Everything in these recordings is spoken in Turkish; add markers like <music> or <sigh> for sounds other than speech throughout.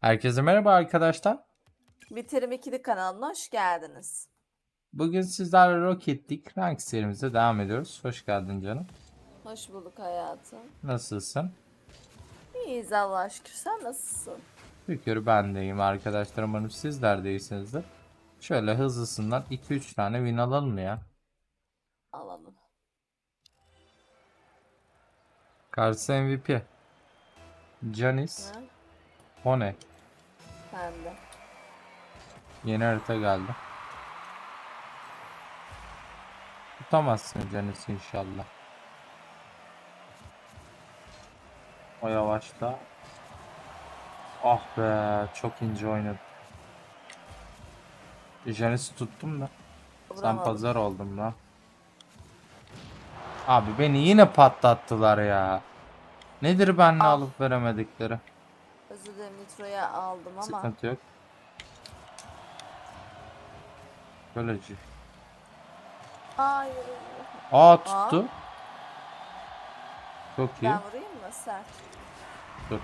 Herkese merhaba arkadaşlar. Bitirim 2'li kanalına hoş geldiniz. Bugün sizlerle Rocket League rank serimize devam ediyoruz. Hoş geldin canım. Hoş bulduk hayatım. Nasılsın? İyiyiz Allah'a şükür. Sen nasılsın? Şükür ben deyim arkadaşlar. Umarım sizler de iyisinizdir. Şöyle hızlısından 2-3 tane win alalım ya. Alalım. Karşı MVP. Janis. Ha? Ben de. Yeni harita geldi. Tutamazsın Janis inşallah. O yavaşta. Ah be çok ince oynadı. Janis'i tuttum da. Sen Vuramadım. pazar oldum la. Abi beni yine patlattılar ya. Nedir benle Ah. alıp veremedikleri? Özür dilerim Nitro'ya aldım ama. Sıkıntı yok. Böylece. Hayır. Aa tuttu. Çok iyi. Ben vurayım mı sert? Dur.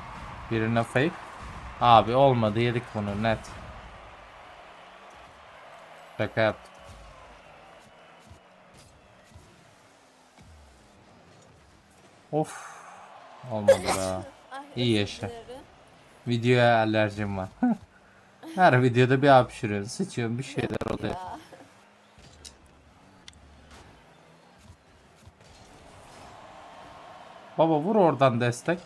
Birine fake. Abi olmadı yedik bunu net. Şaka yaptım. Of. Olmadı be. <laughs> İyi yaşa. Videoya alerjim var. <laughs> Her videoda bir hapşırıyorsun, sıçıyorsun bir şeyler oluyor. Ya. Baba vur oradan destek.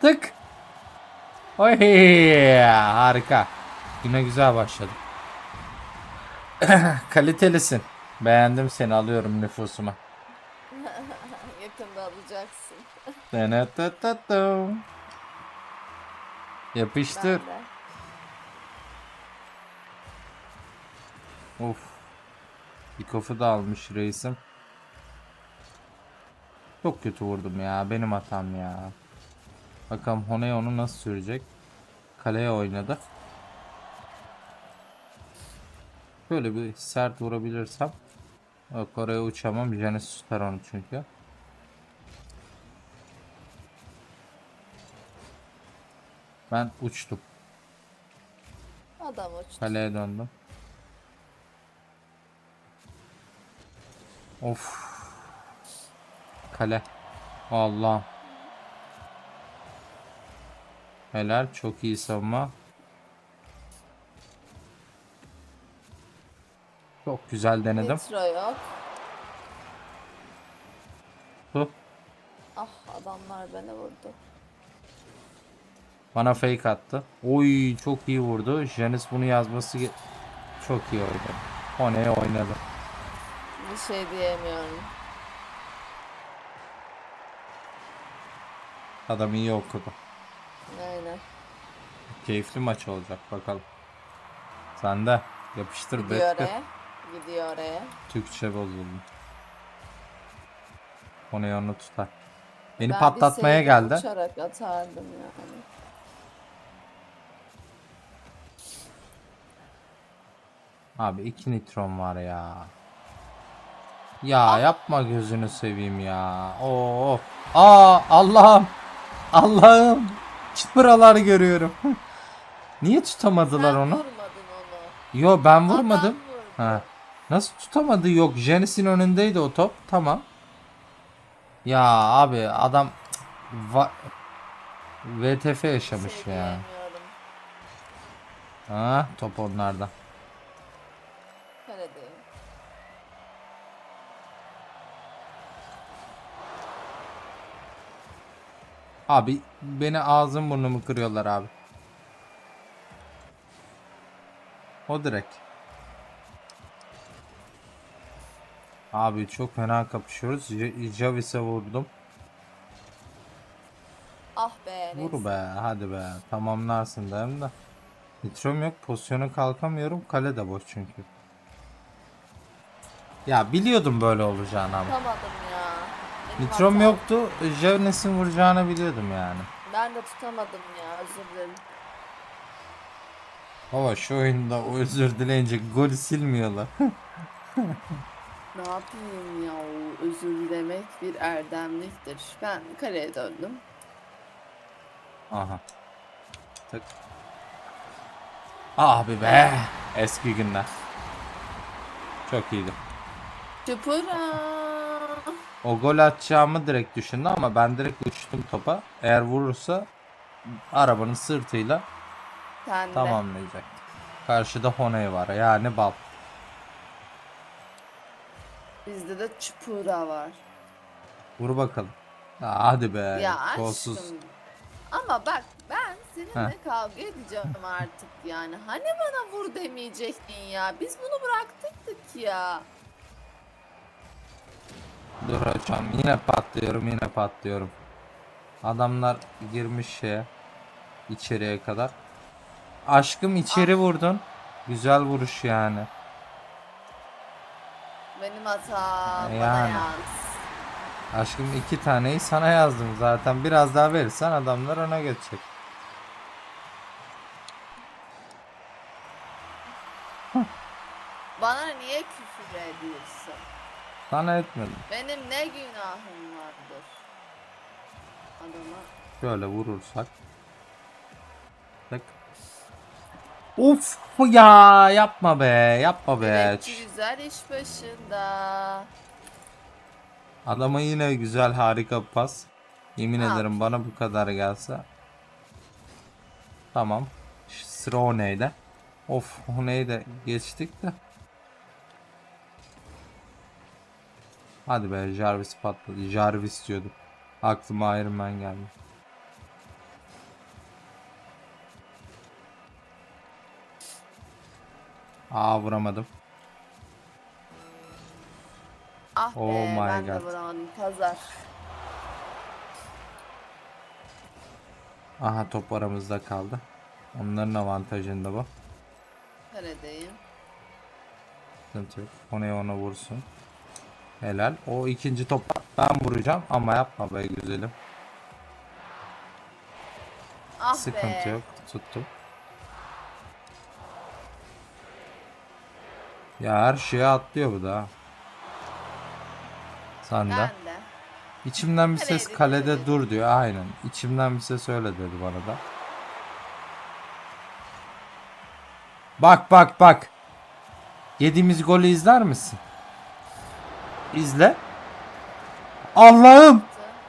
Tık. Oy harika. Güne güzel başladı. <laughs> Kalitelisin. Beğendim seni alıyorum nüfusuma. <laughs> Yakında alacaksın. Yapıştır. Ben de. Of. Bir kafa da almış reisim. Çok kötü vurdum ya. Benim hatam ya. Bakalım Honey onu nasıl sürecek. Kaleye oynadı. Böyle bir sert vurabilirsem. Yok oraya uçamam. Janis tutar onu çünkü. Ben uçtum. Adam uçtu. Kaleye döndüm. Of. Kale. Allah. Helal. Çok iyi savunma. Çok güzel denedim. Nitro yok. Huh. Ah adamlar beni vurdu. Bana fake attı. Oy çok iyi vurdu. Janis bunu yazması çok iyi oynadı. O ne oynadı. Bir şey diyemiyorum. Adam iyi okudu. Aynen. Keyifli maç olacak bakalım. Sen de yapıştır Gidiyor bet. oraya. Gidiyor oraya. Türkçe bozuldu. Onu tutar. Beni Ben patlatmaya geldi. Uçarak atardım yani. Abi iki nitron var ya. Ya yapma gözünü seveyim ya. Oo. Aa Allah'ım. Allah'ım. Çıpıralar görüyorum. <laughs> Niye tutamadılar onu? onu. Yo ben vurmadım. Ha. Nasıl tutamadı? Yok Janis'in önündeydi o top. Tamam. Ya abi adam Va- VTF yaşamış ya. Ha, top onlarda. Abi beni ağzım burnumu kırıyorlar abi. O direkt. Abi çok fena kapışıyoruz. Javis'e vurdum. Ah be. Vur be hadi be. Tamamlarsın derim de. Nitrom yok. Pozisyona kalkamıyorum. Kale de boş çünkü. Ya biliyordum böyle olacağını ama. Tutamadım ya. Nitrom yoktu. Javis'in vuracağını biliyordum yani. Ben de tutamadım ya özür dilerim. Baba şu oyunda o özür dileyince gol silmiyorlar. <laughs> Ne yapayım ya özür dilemek bir erdemliktir. Ben kaleye döndüm. Aha. Tık. Abi be. Eski günler. Çok iyiydi. Çupura. O gol atacağımı direkt düşündü ama ben direkt uçtum topa. Eğer vurursa arabanın sırtıyla Sen tamamlayacak. Karşıda Honey var yani bal. Bizde de çupura var. Vur bakalım. Ya hadi be. ya Golsuz. aşkım. Ama bak ben seninle kavga edeceğim artık yani. Hani bana vur demeyecektin ya. Biz bunu bıraktık ya. Dur hocam yine patlıyorum yine patlıyorum. Adamlar girmiş şeye içeriye kadar. Aşkım içeri vurdun. Güzel vuruş yani. Benim hatam. Bana Yani. yaz. Aşkım iki taneyi sana yazdım zaten. Biraz daha verirsen adamlar öne geçecek. Bana niye küfür ediyorsun? Sana etmedim. Benim ne günahım vardır? Adama Şöyle vurursak. Tık. Of ya yapma be yapma be. Evet ki güzel iş başında. Adama yine güzel harika pas. Yemin Ne ederim bana bu kadar gelse. Tamam. Sıra o neydi? Of o neydi geçtik de. Hadi be Jarvis patladı. Jarvis diyordum. Aklıma Iron Man geldi. Aa vuramadım. Ah Oh be my ben de God. vuramadım. Pazar. Aha top aramızda kaldı. Onların avantajında bu. Karedeyim. Sıkıntı yok. Ona ona vursun. Helal. O ikinci topa ben vuracağım ama yapma be güzelim. Ah Sıkıntı be. yok. Tuttum. Ya her şeye atlıyor bu da. Sen de. Ben de. İçimden bir ses kalede dur diyor. Aynen. İçimden bir ses öyle dedi bana da. Bak bak bak. Yediğimiz golü izler misin? İzle. Allah'ım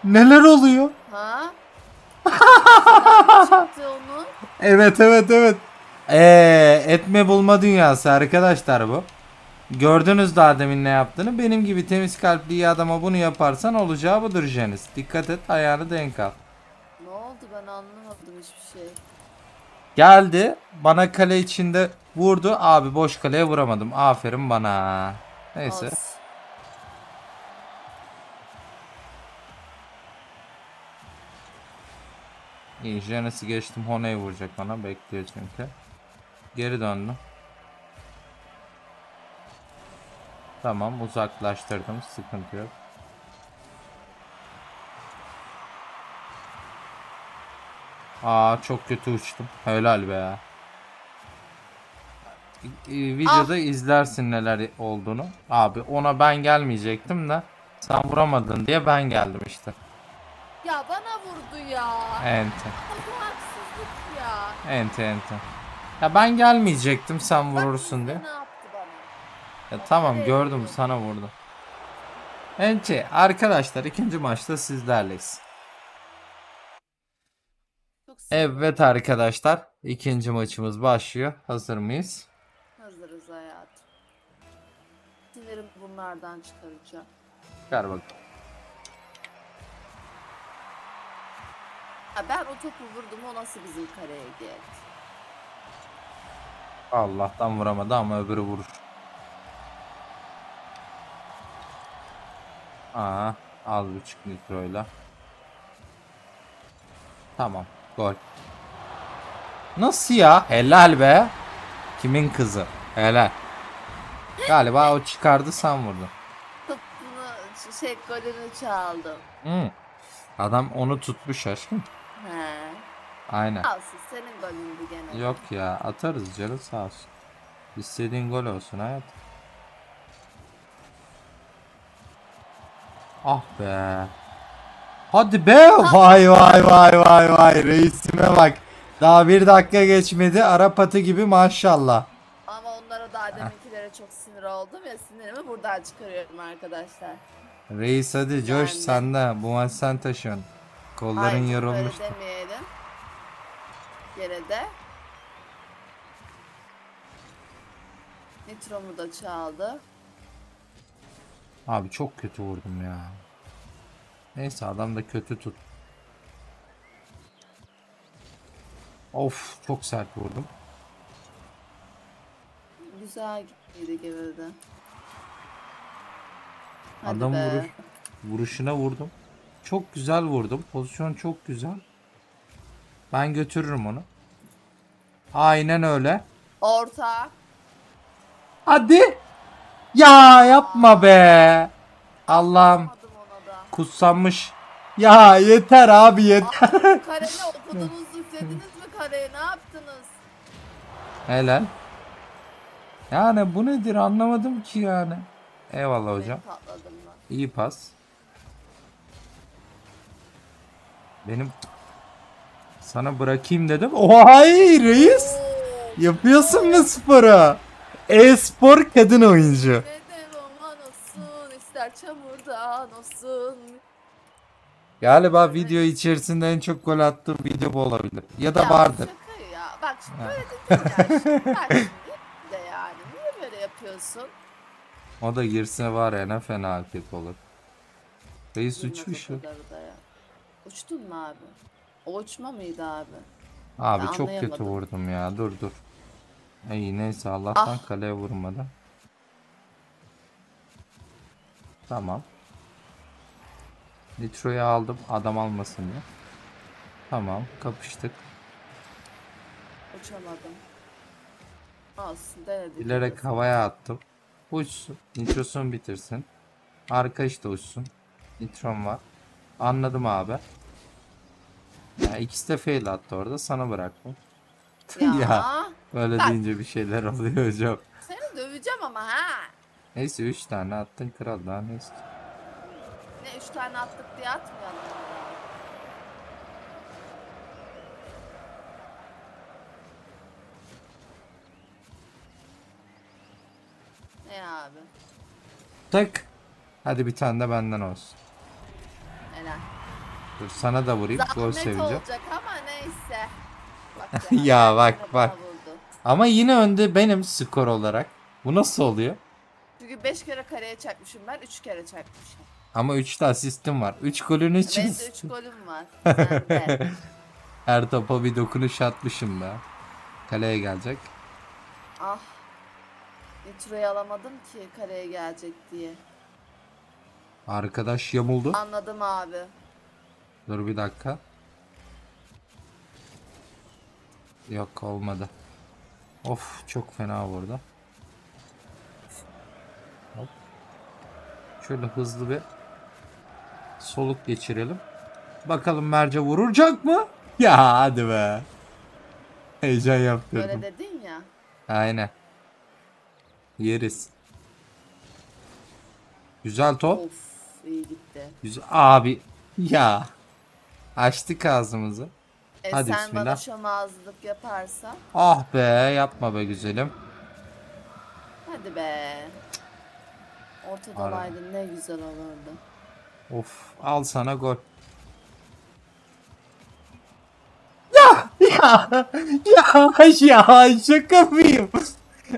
neler oluyor? Ha? <laughs> Çıktı? Evet evet evet. Ee, etme bulma dünyası arkadaşlar bu. Gördünüz daha demin ne yaptığını. Benim gibi temiz kalpli iyi adama bunu yaparsan olacağı budur Janice. Dikkat et ayağını denk al. Ne oldu ben anlamadım hiçbir şey. Geldi bana kale içinde vurdu. Abi boş kaleye vuramadım. Aferin bana. Neyse. Olsun. İyi Janice'i geçtim. Honey vuracak bana. Bekliyor çünkü. Geri döndüm. Tamam uzaklaştırdım. Sıkıntı yok. Aa çok kötü uçtum. Helal be. E, Videoda izlersin neler olduğunu. Abi ona ben gelmeyecektim de sen vuramadın diye ben geldim işte. Ya bana vurdu ya. Ente. Bu haksızlık ya. Ente ente. Ya ben gelmeyecektim sen vurursun diye. Ne yaptı bana? Ya tamam gördüm sana vurdu. Ente arkadaşlar ikinci maçta sizlerleyiz. Evet arkadaşlar ikinci maçımız başlıyor. Hazır mıyız? Hazırız hayatım. Sinirim bunlardan çıkaracağım. Ver bakalım. Ha, ben o topu vurdum o nasıl bizim kareye geldi? Allah'tan vuramadı ama öbürü vurur. Aa, az buçuk nitroyla. Tamam, gol. Nasıl ya? Helal be. Kimin kızı? Helal. Galiba o çıkardı sen vurdun. Topunu şey golünü çaldım. Hı. Adam onu tutmuş aşkım. He. Aynen. Alsın senin golündü gene. Yok ya atarız canı sağ olsun. İstediğin gol olsun hayat. Ah be. Hadi be. Vay vay vay vay vay. Reisime bak. Daha bir dakika geçmedi. Arap atı gibi maşallah. Ama onlara daha deminkilere çok sinir oldum ya sinirimi buradan çıkarıyorum arkadaşlar. Reis hadi coş Yani. sende. Bu maç sen taşıyorsun. Kolların Hayır, yorulmuş. Böyle demeyelim. Yine de. Nitromu da çaldı. Abi çok kötü vurdum ya. Neyse adam da kötü tut. Of çok sert vurdum. Güzel gittiydi. Hadi Adam be. vurur. Vuruşuna vurdum. Çok güzel vurdum. Pozisyon çok güzel. Ben götürürüm onu. Aynen öyle. Orta. Hadi. Ya yapma be. Allah'ım kutsanmış. Ya yeter abi yeter. Aa, <laughs> kare ne okudunuz yüklediniz mi kareyi ne yaptınız? Helal. Yani bu nedir anlamadım ki yani. Eyvallah hocam. İyi pas. Benim sana bırakayım dedim. Ohay reis. Yapıyorsun mu sporu? E-spor kadın oyuncu. Galiba video içerisinde en çok gol attığım video bu olabilir. Ya da Ya vardır. Şaka ya. Bak şimdi böyle dedin ya. Şimdi de yani. Niye böyle yapıyorsun? O da girse var ya ne fena hareket olur. Reis uçmuş. ya. Uçtun mu abi? O uçma mıydı abi? Abi Ben çok kötü vurdum ya. Dur dur. İyi neyse Allah'tan Ah. kaleye vurmadı. Tamam. Nitro'yu aldım adam almasın diye. Tamam kapıştık. Uçamadım. Olsun denedik. Bilerek havaya attım. Uçsun. Nitrosunu bitirsin. Arkadaş da uçsun. Nitrom var. Anladım abi. Ya ikisi de fail attı orada. Sana bıraktım. Ya, <laughs> Ya. Böyle Bak. deyince bir şeyler oluyor hocam. Seni döveceğim ama ha. Neyse 3 tane attın kral daha ne istiyorsun? Ne üç tane attık diye atmayalım. Ne abi? Tak. Hadi bir tane de benden olsun. Dur sana da vurayım. Gol Zahmet sevince. olacak ama neyse. <laughs> Bak Ya bak, bak. vurdu. Ama yine önde benim skor olarak. Bu nasıl oluyor? Çünkü 5 kere kareye çakmışım ben 3 kere çakmışım. Ama 3 de asistim var. 3 golün 3 Benim de 3 golüm var. De. <laughs> Her topa bir dokunuş atmışım da. Kaleye gelecek. ah. Nitro'yu alamadım ki kareye gelecek diye. Arkadaş yamuldu. Anladım abi. Dur bir dakika. Yok olmadı. Of çok fena vurdu. Hop. Şöyle hızlı bir soluk geçirelim. Bakalım Merce vuracak mı? Ya hadi be. Heyecan yaptırdım. Böyle dedin ya. Aynen. Yeriz. Güzel top. Of iyi gitti. Güzel. Abi ya. Açtık ağzımızı. E Hadi sen bana bismillah. şomazlık yaparsan Ah be yapma be güzelim. hadi be. Ortada Ara. olaydın ne güzel olurdu. Of al sana gol. Ya ya ya ya şaka mıyım?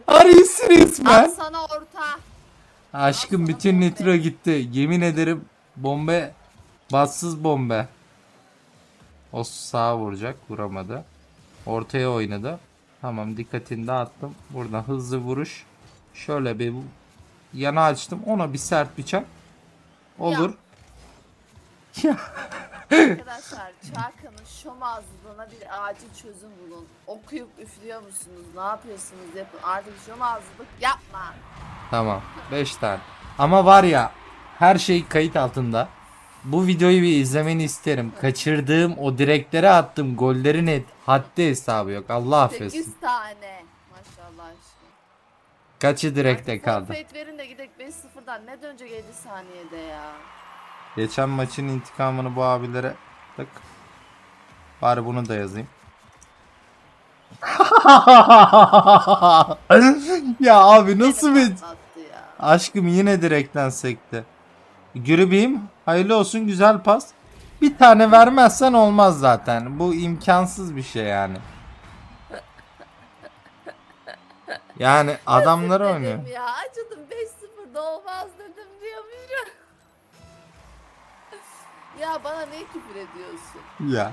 Arıyorsun Al resmen. sana orta. Aşkım sana bütün bombe. nitro gitti. Yemin ederim bombe bassız bombe. O sağa vuracak vuramadı. Ortaya oynadı. Tamam dikkatini dağıttım. Burada hızlı vuruş. Şöyle bir yana açtım. Ona bir sert bıçak. Olur. Ya. <laughs> Arkadaşlar Çağkan'ın şomazlığına bir acil çözüm bulun. Okuyup üflüyor musunuz? Ne yapıyorsunuz yapın. Artık şomazlık yapma. Tamam. 5 tane. Ama var ya her şey kayıt altında. Bu videoyu bir izlemeni isterim. Kaçırdığım o direklere attığım gollerin et, haddi hesabı yok. Allah affetsin. 8 tane. Maşallah aşkım. Kaçı direkte Artık kaldı? forfeit verin de gidek 5-0'dan ne dönecek 50 saniyede ya. Geçen maçın intikamını bu abilere tık. Bari bunu da yazayım. <laughs> ya abi nasıl Beni bir patlattı ya. aşkım yine direkten sekti. Gribim hayırlı olsun güzel pas. Bir tane vermezsen olmaz zaten. Bu imkansız bir şey yani. Yani adamlar Dedim oynuyor. ya acıdım 5-0 da olmaz dedim diyormuşum. <laughs> ya bana ne küfür ediyorsun? Ya.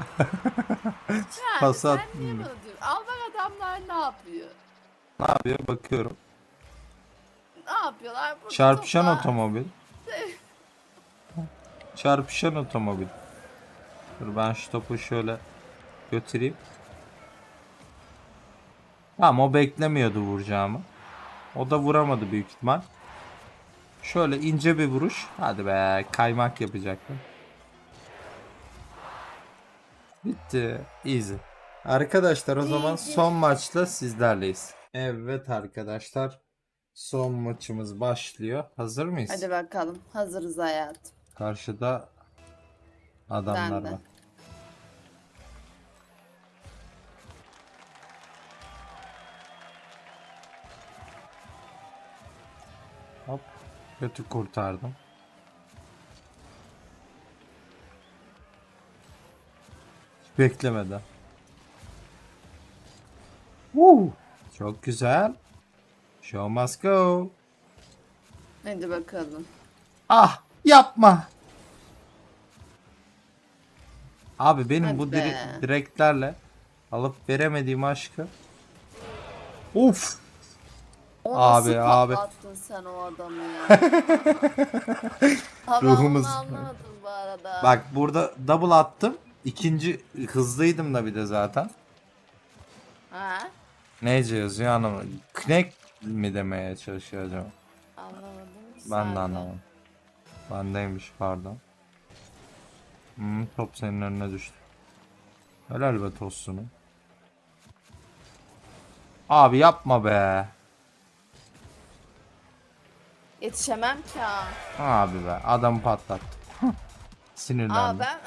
Yani <laughs> Pas sen niye bana diyorsun? Adamlar ne yapıyor? ne yapıyor bakıyorum. Ne yapıyorlar? Burada Çarpışan topla- otomobil. Çarpışan otomobil. Dur ben şu topu şöyle götüreyim. Tamam o beklemiyordu vuracağımı. O da vuramadı büyük ihtimal. Şöyle ince bir vuruş. Hadi be kaymak yapacaktım. Bitti. Easy. Arkadaşlar o zaman son maçla sizlerleyiz. Evet arkadaşlar. Son maçımız başlıyor. Hazır mıyız? Hadi bakalım. Hazırız hayatım. Karşıda adamlar Ben de. var. Hop. Kötü kurtardım. Hiç beklemeden. Woo! Çok güzel. Show must go. Hadi bakalım. Ah yapma. Abi benim Hadi bu be. dire- direklerle alıp veremediğim aşkı. Uf. O Abi, nasıl abi. patlattın sen o adamı ya? <laughs> Abi Ruhumuz- onu anlamadım bu arada. Bak burada double attım. İkinci hızlıydım da bir de zaten. Ha? Neyce yazıyor anlamadım. Knek mi demeye çalışıyor acaba? Anlamadım. Ben sen de anlamadım. Bendeymiş pardon. Hmm, top senin önüne düştü. Helal be tostunu. Abi yapma be. Yetişemem ki ha. Abi be adamı patlattı. <laughs> Aa Sinirlendim. ben...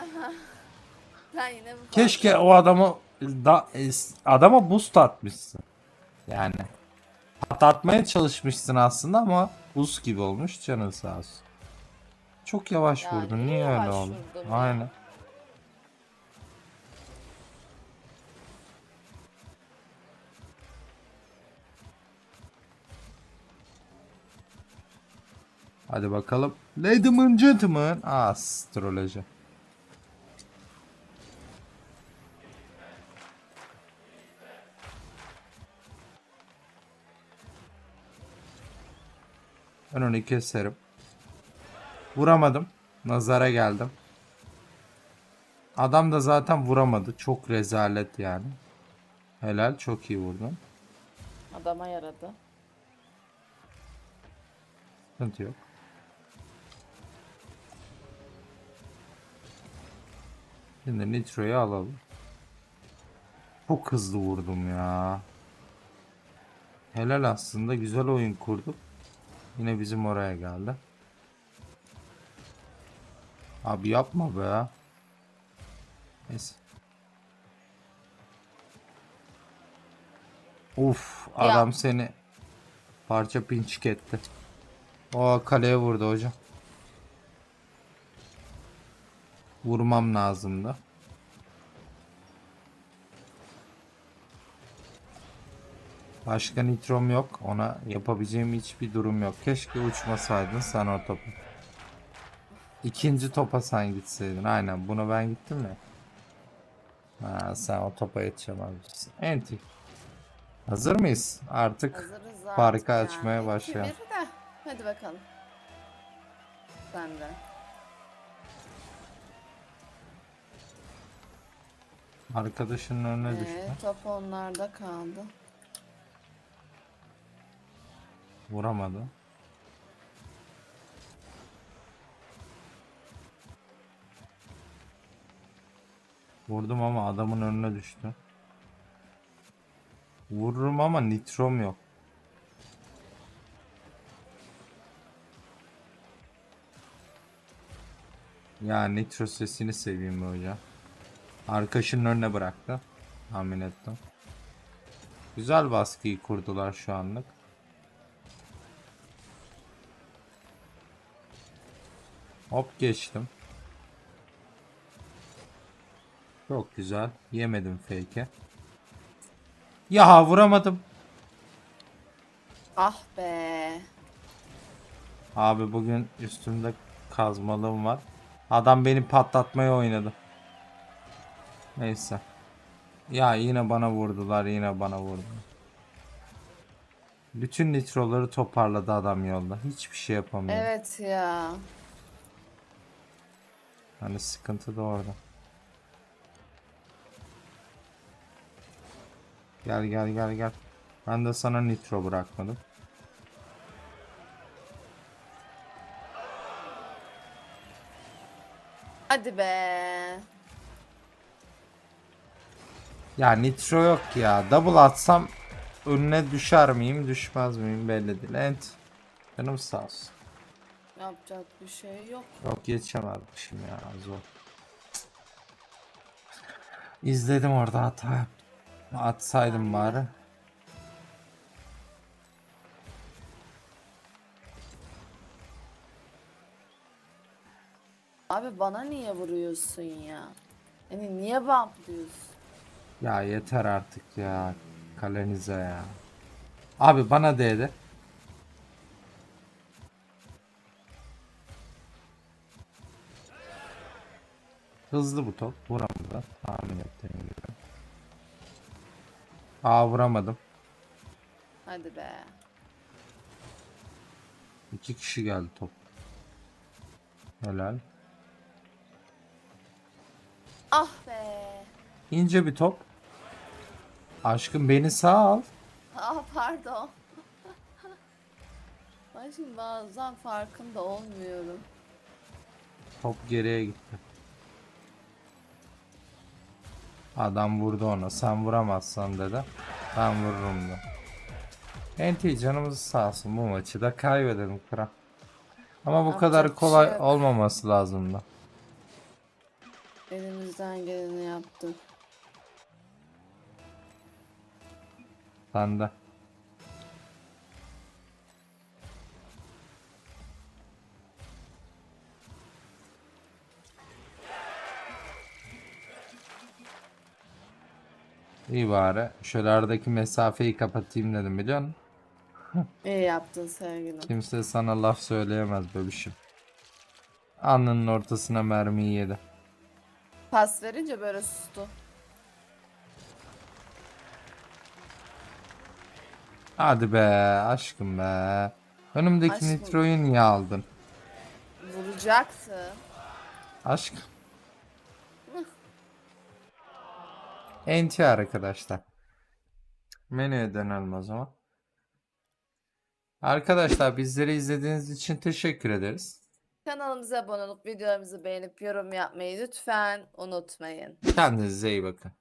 <laughs> ben yine bu Keşke o adamı da, adama boost atmışsın. Yani patlatmaya çalışmışsın aslında ama buz gibi olmuş canın sağ olsun. Çok yavaş Ya vurdun. niye yavaş öyle oldu? vurdum ya? Aynen. Hadi bakalım. Ladies and gentlemen. Astroloji. Ben onu keserim. Vuramadım. Nazara geldim. Adam da zaten vuramadı. Çok rezalet yani. Helal çok iyi vurdun. Adama yaradı. Sıkıntı yok. Şimdi Nitro'yu alalım. Çok hızlı vurdum ya. Helal aslında güzel oyun kurduk. Yine bizim oraya geldi. Abi yapma be. Neyse. Uf Ya. adam seni parça pinçik etti. O kaleye vurdu hocam. Vurmam lazımdı. Başka nitrom yok. Ona yapabileceğim hiçbir durum yok. Keşke uçmasaydın sen o topu. İkinci topa sen gitseydin. Aynen buna ben gittim ya. Ha, sen o topa yetişemezsin. Enti. Hazır mıyız? Artık Hazırız artık farkı yani. açmaya İki başlayalım. bir de. Hadi bakalım. Ben de. arkadaşının önüne düştü. Ee, top onlarda kaldı. Vuramadı. Vurdum ama adamın önüne düştü. Vururum ama nitrom yok. Ya nitro sesini seveyim be hocam. Arkadaşının önüne bıraktı. Tahmin ettim. Güzel baskıyı kurdular şu anlık. Hop geçtim. Çok güzel. Yemedim fake'e. Ya vuramadım. Ah be. Abi bugün üstümde kazmalığım var. Adam beni patlatmaya oynadı. Neyse. Ya yine bana vurdular, yine bana vurdular. Bütün nitroları toparladı adam yolda. Hiçbir şey yapamıyor. Evet ya. Hani sıkıntı da orada. Gel gel gel gel. Ben de sana nitro bırakmadım. Hadi be. Ya nitro yok ya. Double atsam önüne düşer miyim düşmez miyim belli değil. Ent. Canım sağ olsun. Yapacak bir şey yok. Yok geçemezmişim ya zor. İzledim orada hata yaptım. Atsaydım bari. Abi bana niye vuruyorsun ya? Yani niye bumplıyorsun? Ya yeter artık ya. Kalenize ya. Abi bana değdi. Hızlı bu top. Vuramadı. Tahmin ettiğim gibi. Aa vuramadım. Hadi be. İki kişi geldi top. Helal. Ah be. İnce bir top. Aşkım beni sağ al. Ah pardon. <laughs> Ben şimdi bazen farkında olmuyorum. Top geriye gitti. Adam vurdu ona. Sen vuramazsan dedi. Ben vururum da. NT canımız sağ olsun bu maçı da kaybedelim kral. Ama bu Yapacak kadar bir şey kolay yok. olmaması lazım da. Elimizden geleni yaptık. Sen İyi bari. Şöyle aradaki mesafeyi kapatayım dedim biliyor musun? İyi yaptın sevgilim. Kimse sana laf söyleyemez bebişim. Alnının ortasına mermiyi yedi. Pas verince böyle sustu. Hadi be aşkım be. Önümdeki Aşkım. nitroyu niye aldın? Vuracaktı. Aşkım. NT arkadaşlar. Menüye dönelim o zaman. Arkadaşlar bizleri izlediğiniz için teşekkür ederiz. Kanalımıza abone olup videolarımızı beğenip yorum yapmayı lütfen unutmayın. Kendinize iyi bakın.